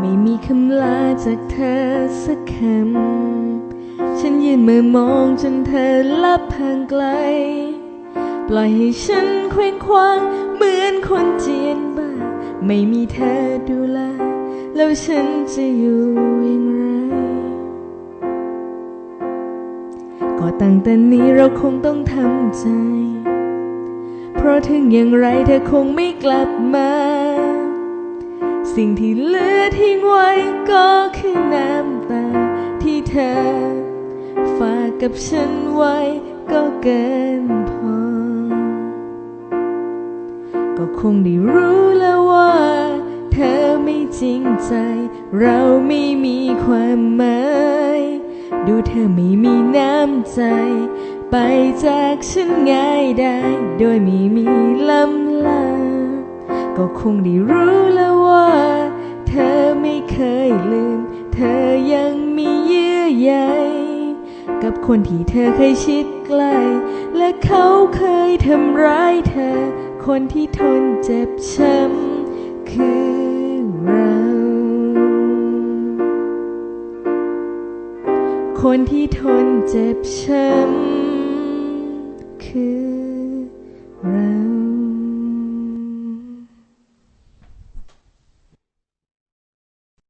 ไม่มีคำลาจากเธอสักคำ ฉันยืนมือมองจนเธอลับห่างไกล ปล่อยให้ฉันเคว้งคว้างเหมือนคนเจียนบ้า ไม่มีเธอดูแล แล้วฉันจะอยู่อย่างไร ก็ตั้งแต่นี้เราคงต้องทำใจ เพราะถึงอย่างไรเธอคงไม่กลับมา สิ่งที่เหลือทิ้งไว้ก็คือน้ำตาที่เธอ ฝากกับฉันไว้ก็เกินพอ ก็คงได้รู้แล้วว่า เธอไม่จริงใจ เราไม่มีความหมายดูเธอไม่มีน้ำใจ ไปจากฉันง่ายได้ โดยไม่มีลำลาก็คงได้รู้แล้ว เธอยังมีเยื่อใยกับคนที่เธอเคยชิดใกล้ และเขาเคยทำร้ายเธอ คนที่ทนเจ็บช้ำคือเรา คนที่ทนเจ็บช้ำคือ